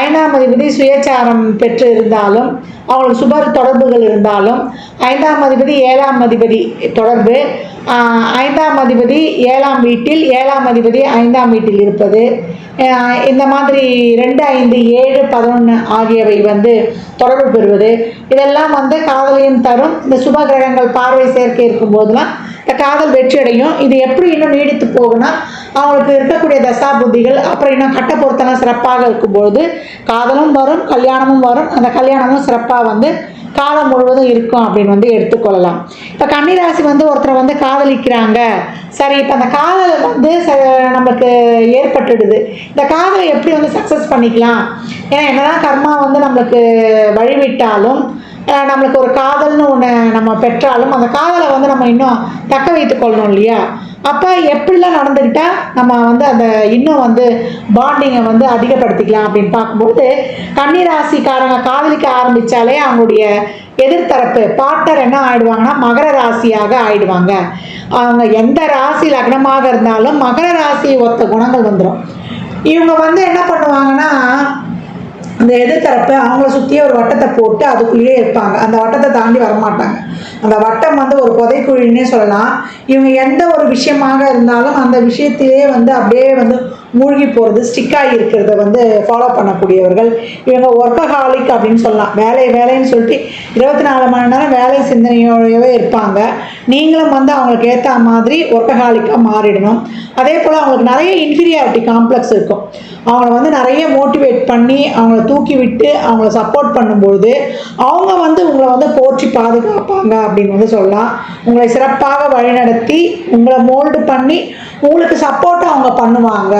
ஐந்தாம் அதிபதி சுயச்சாரம் பெற்று இருந்தாலும் அவங்களுக்கு சுபர் தொடர்புகள் இருந்தாலும் ஐந்தாம் அதிபதி ஏழாம் அதிபதி தொடர்பு ஐந்தாம் அதிபதி ஏழாம் வீட்டில் ஏழாம் அதிபதி ஐந்தாம் வீட்டில் இருப்பது. இந்த மாதிரி ரெண்டு ஐந்து ஏழு பதினொன்று ஆகியவை வந்து தொடர்பு பெறுவது. இதெல்லாம் வந்து காதலையும் தரும். இந்த சுப கிரகங்கள் பார்வை சேர்க்கை இருக்கும் போதெல்லாம் இந்த காதல் வெற்றி அடையும். இது எப்படி இன்னும் நீடித்து போகும்னா அவங்களுக்கு இருக்கக்கூடிய தசா புத்திகள் அப்புறம் இன்னும் கட்ட பொருத்தெல்லாம் சிறப்பாக இருக்கும்பொழுது காதலும் வரும் கல்யாணமும் வரும். அந்த கல்யாணமும் சிறப்பாக வந்து காலம் முழுவதும் இருக்கும் அப்படின்னு வந்து எடுத்துக்கொள்ளலாம். இப்போ கன்னிராசி வந்து ஒருத்தரை வந்து காதலிக்கிறாங்க. சரி இப்போ அந்த காதல் வந்து ச நமக்கு ஏற்பட்டுடுது. இந்த காதலை எப்படி வந்து சக்ஸஸ் பண்ணிக்கலாம்? ஏன்னா என்னதான் கர்மா வந்து நம்மளுக்கு வழிவிட்டாலும் நம்மளுக்கு ஒரு காதல்னு ஒன்று நம்ம பெற்றாலும் அந்த காதலை வந்து நம்ம இன்னும் தக்க வைத்துக்கொள்ளணும் இல்லையா? அப்போ எப்படிலாம் நடந்துக்கிட்டால் நம்ம வந்து அந்த இன்னும் வந்து பாண்டிங்கை வந்து அதிகப்படுத்திக்கலாம் அப்படின்னு பார்க்கும்போது கன்னிராசிக்காரங்க காதலிக்க ஆரம்பித்தாலே அவங்களுடைய எதிர்த்தரப்பு பார்ட்னர் என்ன ஆயிடுவாங்கன்னா மகர ராசியாக ஆயிடுவாங்க. அவங்க எந்த ராசி லக்னமாக இருந்தாலும் மகர ராசி ஒத்த குணங்கள் வந்துடும் இவங்க வந்து என்ன பண்ணுவாங்கன்னா அந்த எதிர்த்தரப்பு அவங்கள சுற்றியே ஒரு வட்டத்தை போட்டு அதுக்குள்ளேயே இருப்பாங்க. அந்த வட்டத்தை தாண்டி வரமாட்டாங்க. அந்த வட்டம் வந்து ஒரு புதைக்குழின்னே சொல்லலாம். இவங்க எந்த ஒரு விஷயமாக இருந்தாலும் அந்த விஷயத்தையே வந்து அப்படியே வந்து மூழ்கி போகிறது ஸ்டிக்காகி இருக்கிறத வந்து ஃபாலோ பண்ணக்கூடியவர்கள். இவங்க ஒர்க்கஹாலிக் அப்படின்னு சொல்லலாம். வேலை வேலைன்னு சொல்லிட்டு இருபத்தி நாலு மணி நேரம் வேலை சிந்தனையோடவே இருப்பாங்க. நீங்களும் வந்து அவங்களுக்கு ஏற்ற மாதிரி ஒர்க்கஹாலிக்காக மாறிடணும். அதே போல் அவங்களுக்கு நிறைய இன்ஃபீரியாரிட்டி காம்ப்ளெக்ஸ் இருக்கும். அவங்கள வந்து நிறைய மோட்டிவேட் பண்ணி அவங்கள தூக்கி விட்டு அவங்கள சப்போர்ட் பண்ணும்பொழுது அவங்க வந்து உங்களை வந்து போற்றி பாதுகாப்பாங்க அப்படின்னு வந்து சொல்லலாம். உங்களை சிறப்பாக வழிநடத்தி உங்களை மோல்டு பண்ணி உங்களுக்கு சப்போர்ட்டை அவங்க பண்ணுவாங்க.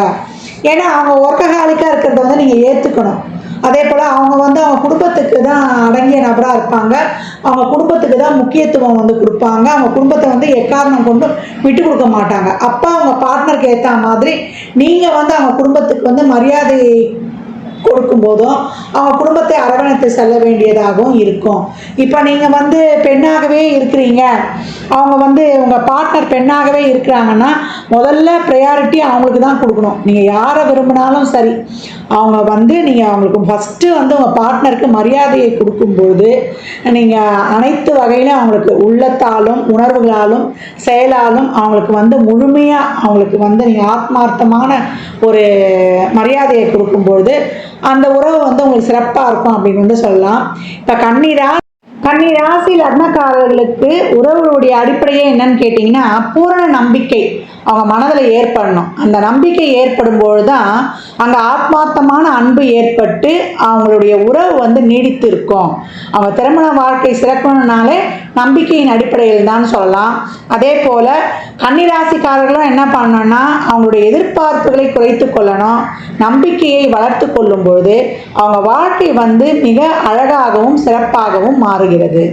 ஏன்னா அவங்க ஒர்க்கஹாலிக்காக இருக்கிறத வந்து நீங்கள் ஏற்றுக்கணும் அதே போல் அவங்க வந்து அவங்க குடும்பத்துக்கு தான் அடங்கிய நபராக இருப்பாங்க. அவங்க குடும்பத்துக்கு தான் முக்கியத்துவம் வந்து கொடுப்பாங்க. அவங்க குடும்பத்தை வந்து எக்காரணம் கொண்டு விட்டு கொடுக்க மாட்டாங்க. அப்போ அவங்க பார்ட்னருக்கு ஏற்ற மாதிரி நீங்கள் வந்து அவங்க குடும்பத்துக்கு வந்து மரியாதை கொடுக்கும்போதும் அவங்க குடும்பத்தை அரவணைத்து செல்ல வேண்டியதாகவும் இருக்கும். இப்போ நீங்கள் வந்து பெண்ணாகவே இருக்கிறீங்க. அவங்க வந்து உங்கள் பார்ட்னர் பெண்ணாகவே இருக்கிறாங்கன்னா முதல்ல ப்ரையாரிட்டி அவங்களுக்கு தான் கொடுக்கணும். நீங்கள் யாரை விரும்பினாலும் சரி. அவங்க வந்து நீங்கள் அவங்களுக்கு ஃபஸ்ட்டு வந்து உங்கள் பார்ட்னருக்கு மரியாதையை கொடுக்கும்போது நீங்கள் அனைத்து வகையிலும் அவங்களுக்கு உள்ளத்தாலும் உணர்வுகளாலும் செயலாலும் அவங்களுக்கு வந்து முழுமையாக அவங்களுக்கு வந்து நீங்கள் ஆத்மார்த்தமான ஒரு மரியாதையை கொடுக்கும்பொழுது அந்த உறவு வந்து உங்களுக்கு சிறப்பாக இருக்கும் அப்படின்னு வந்து சொல்லலாம். இப்போ கண்ணீரா கன்னி ராசி லக்னக்காரர்களுக்கு உறவுகளுடைய அடிப்படையே என்னன்னு கேட்டிங்கன்னா பூரண நம்பிக்கை. அவங்க மனதில் ஏற்படணும். அந்த நம்பிக்கை ஏற்படும் பொழுது தான் அங்கே ஆத்மார்த்தமான அன்பு ஏற்பட்டு அவங்களுடைய உறவு வந்து நீடித்து இருக்கும் அவங்க திருமண வாழ்க்கை சிறக்கணும்னாலே நம்பிக்கையின் அடிப்படையில் தான் சொல்லலாம். அதே போல் கன்னிராசிக்காரர்களும் என்ன பண்ணணும்னா அவங்களுடைய எதிர்பார்ப்புகளை குறைத்து கொள்ளணும். நம்பிக்கையை வளர்த்து கொள்ளும் பொழுது அவங்க வாழ்க்கை வந்து மிக அழகாகவும் சிறப்பாகவும் மாறுகிறது.